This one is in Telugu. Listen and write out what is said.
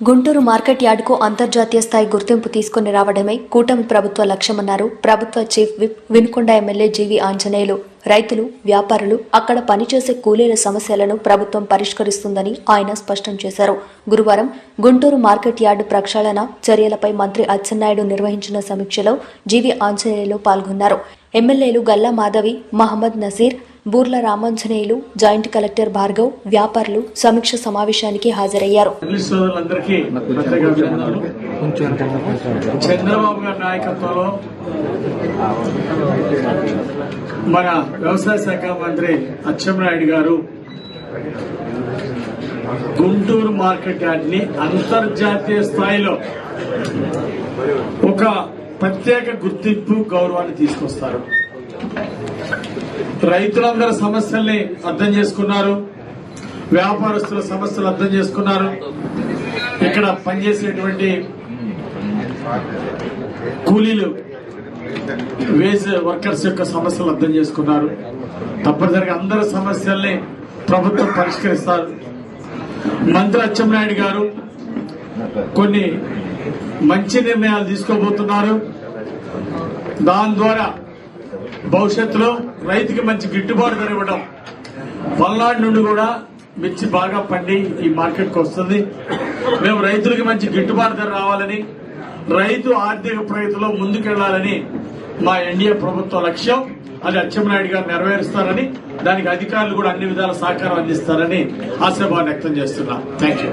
గుంటూరు మార్కెట్ యార్డుకు అంతర్జాతీయ స్థాయి గుర్తింపు తీసుకుని రావడమే కూటమి ప్రభుత్వ లక్ష్యమన్నారు ప్రభుత్వ chief whip Vinukonda MLA GV Anjaneyulu. రైతులు వ్యాపారులు అక్కడ పనిచేసే కూలీల సమస్యలను ప్రభుత్వం పరిష్కరిస్తుందని ఆయన స్పష్టం చేశారు. గురువారం గుంటూరు మార్కెట్ యార్డు ప్రక్షాళన చర్యలపై మంత్రి అచ్చెన్నాయుడు నిర్వహించిన సమీక్షలో జీవి ఆంజనేయులు పాల్గొన్నారు. ఎమ్మెల్యేలు గల్లా మాధవి మహమ్మద్ నజీర్ బూర్ల రామాంజనేయులు జాయింట్ కలెక్టర్ భార్గవ్ వ్యాపారులు సమీక్ష సమావేశానికి హాజరయ్యారు. చంద్రబాబు గారి నాయకత్వంలో మన వ్యవసాయ శాఖ మంత్రి అచ్చెన్నాయుడు గారు గుంటూరు మార్కెట్ యార్డ్ని అంతర్జాతీయ స్థాయిలో ఒక ప్రత్యేక గుర్తింపు గౌరవాన్ని తీసుకొస్తారు. రైతులందరి సమస్యల్ని అర్థం చేసుకున్నారు. వ్యాపారస్తుల సమస్యలు అర్థం చేసుకున్నారు. ఇక్కడ పనిచేసేటువంటి కూలీలు వేజ్ వర్కర్స్ యొక్క సమస్యలు అర్థం చేసుకున్నారు. తప్పనిసరిగా అందరి సమస్యల్ని ప్రభుత్వం పరిష్కరిస్తారు. మంత్రి అచ్చెన్నాయుడు గారు కొన్ని మంచి నిర్ణయాలు తీసుకోబోతున్నారు. దాని ద్వారా భవిష్యత్తులో రైతుకి మంచి గిట్టుబాటు ధర ఇవ్వడం పల్నాడు నుండి కూడా మిర్చి బాగా పండి ఈ మార్కెట్కి వస్తుంది. మేము రైతులకి మంచి గిట్టుబాటు ధర రావాలని రైతు ఆర్థిక ప్రగతిలో ముందుకెళ్ళాలని మా ఎన్డీఏ ప్రభుత్వ లక్ష్యం. అది అచ్చెన్నాయుడు గారు నెరవేరుస్తారని దానికి అధికారులు కూడా అన్ని విధాల సహకారం అందిస్తారని ఆశాభావం వ్యక్తం చేస్తున్నా. Thank you